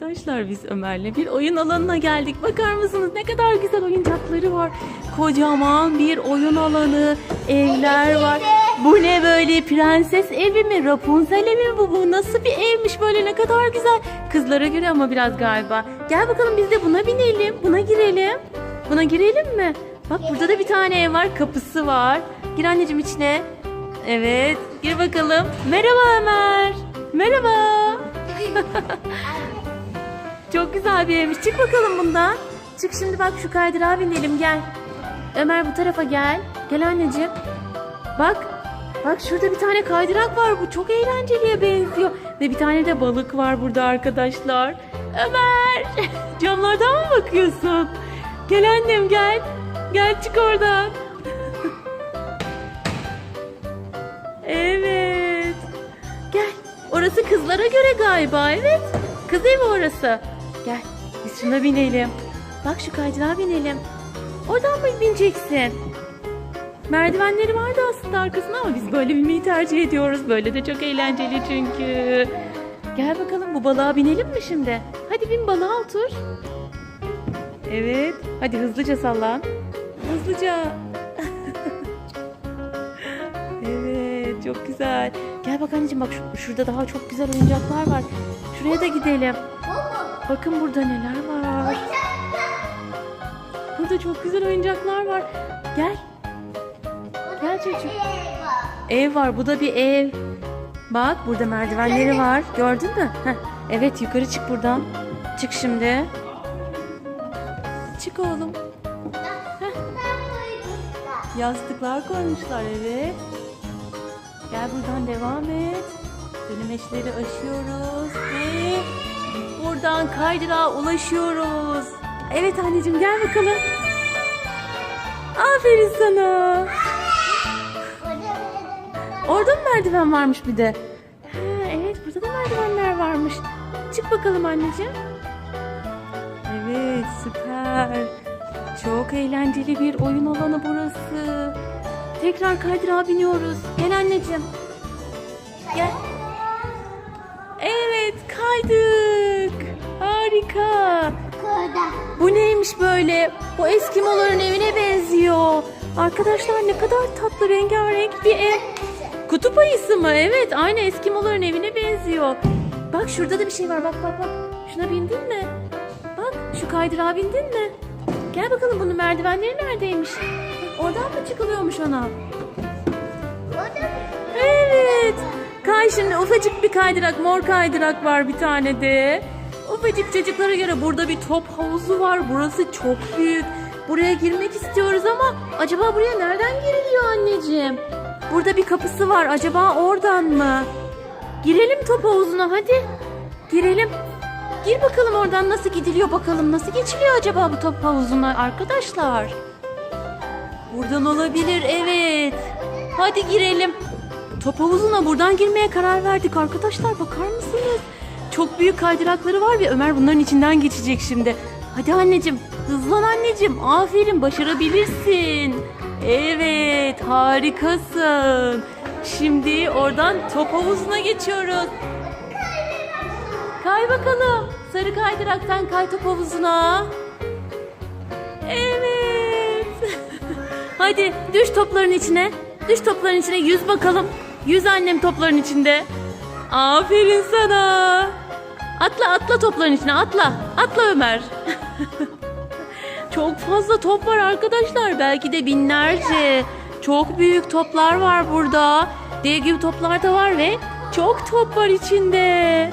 Arkadaşlar biz Ömer'le bir oyun alanına geldik. Bakar mısınız ne kadar güzel oyuncakları var. Kocaman bir oyun alanı, evler var. Bu ne böyle prenses evi mi, Rapunzel evi mi bu? Bu nasıl bir evmiş böyle ne kadar güzel. Kızlara göre ama biraz galiba. Gel bakalım biz de buna binelim, buna girelim. Buna girelim mi? Bak burada da bir tane ev var, kapısı var. Gir anneciğim içine. Evet, gir bakalım. Merhaba Ömer. Merhaba. Çok güzel bir evmiş. Çık bakalım bundan. Çık şimdi bak şu kaydırağa binelim gel. Ömer bu tarafa gel. Gel anneciğim. Bak. Bak şurada bir tane kaydırak var. Bu çok eğlenceliye benziyor. Ve bir tane de balık var burada arkadaşlar. Ömer. Camlardan mı bakıyorsun? Gel annem gel. Gel çık oradan. evet. Gel. Orası kızlara göre galiba. Evet. Kız evi orası. Gel. Biz şuna binelim. Bak şu kaydırağa binelim. Oradan mı bineceksin? Merdivenleri vardı aslında arkasında ama biz böyle binmeyi tercih ediyoruz. Böyle de çok eğlenceli çünkü. Gel bakalım bu balığa binelim mi şimdi? Hadi bin balığa otur. Evet. Hadi hızlıca sallan. Hızlıca. evet çok güzel. Gel bak anneciğim bak şu- şurada daha çok güzel oyuncaklar var. Şuraya da gidelim. Bakın burada neler var. Burada çok güzel oyuncaklar var. Gel. Gel çocuğum. Ev var. Bu da bir ev. Bak burada merdivenleri var. Gördün mü? Heh. Evet yukarı çık buradan. Çık şimdi. Çık oğlum. Yastıklar koymuşlar evet. Gel buradan devam et. Dönemeçleri aşıyoruz buradan kaydırağa ulaşıyoruz. Evet anneciğim gel bakalım. Aferin sana. Orada mı merdiven varmış bir de? Ha, evet burada da merdivenler varmış. Çık bakalım anneciğim. Evet süper. Çok eğlenceli bir oyun alanı burası. Tekrar kaydırağa biniyoruz. Gel anneciğim. Gel. Evet kaydık. Harika. Bu neymiş böyle? Bu Eskimoların evine benziyor. Arkadaşlar ne kadar tatlı rengarenk bir ev. Kutup ayısı mı? Evet aynı Eskimoların evine benziyor. Bak şurada da bir şey var bak bak bak. Şuna bindin mi? Bak şu kaydırağa bindin mi? Gel bakalım bunun merdivenleri neredeymiş? Oradan mı çıkılıyormuş ona? Evet. Kay şimdi ufacık bir kaydırak, mor kaydırak var bir tane de. Ufacık çocuklara göre burada bir top havuzu var. Burası çok büyük. Buraya girmek istiyoruz ama acaba buraya nereden giriliyor anneciğim? Burada bir kapısı var. Acaba oradan mı? Girelim top havuzuna hadi. Girelim. Gir bakalım oradan nasıl gidiliyor bakalım. Nasıl geçiliyor acaba bu top havuzuna arkadaşlar? Buradan olabilir evet. Hadi girelim. Top havuzuna buradan girmeye karar verdik arkadaşlar. Bakar mısınız? Çok büyük kaydırakları var ve Ömer bunların içinden geçecek şimdi. Hadi anneciğim hızlan anneciğim. Aferin başarabilirsin. Evet harikasın. Şimdi oradan top havuzuna geçiyoruz. Kay bakalım. Sarı kaydıraktan kay top havuzuna. Evet. Hadi düş topların içine. Düş topların içine yüz bakalım. Yüz annem topların içinde. Aferin sana. Atla atla topların içine atla. Atla Ömer. Çok fazla top var arkadaşlar. Belki de binlerce. Çok büyük toplar var burada. Dev gibi toplar da var ve çok top var içinde.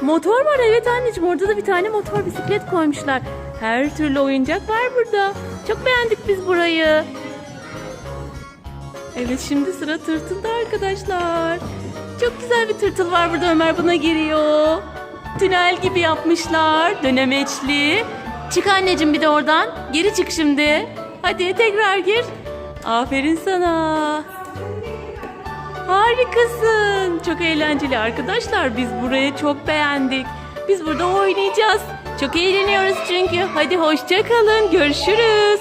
Motor var evet anneciğim. Orada da bir tane motor bisiklet koymuşlar. Her türlü oyuncak var burada. Çok beğendik biz burayı. Evet şimdi sıra tırtılda arkadaşlar. Çok güzel bir tırtıl var burada Ömer buna giriyor. Tünel gibi yapmışlar. Dönemeçli. Çık anneciğim bir de oradan. Geri çık şimdi. Hadi tekrar gir. Aferin sana. Harikasın. Çok eğlenceli arkadaşlar. Biz burayı çok beğendik. Biz burada oynayacağız. Çok eğleniyoruz çünkü. Hadi hoşça kalın. Görüşürüz.